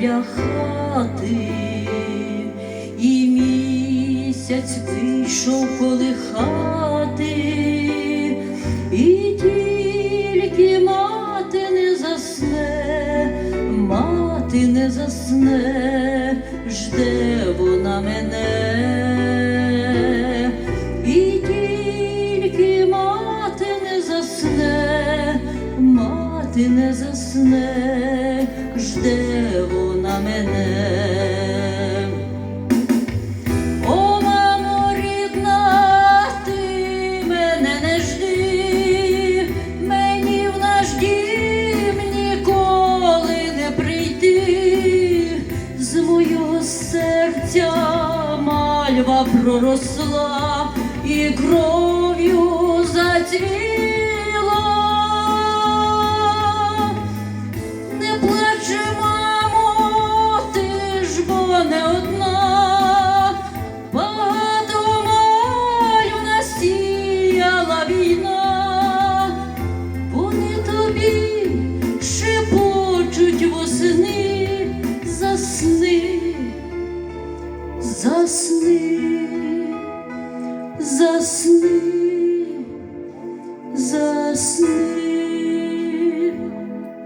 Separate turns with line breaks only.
біля хати, і місяць вийшов коли хати, і тільки мати не засне, мати не засне, жде вона мене, мати не засне, жде вона мене. О, мамо рідна, ти мене не жди, мені в наш ніколи не прийти, з мого серця мальва проросла і кров'ю зацвіла. шепочуть восни, засни, засни, засни, засни.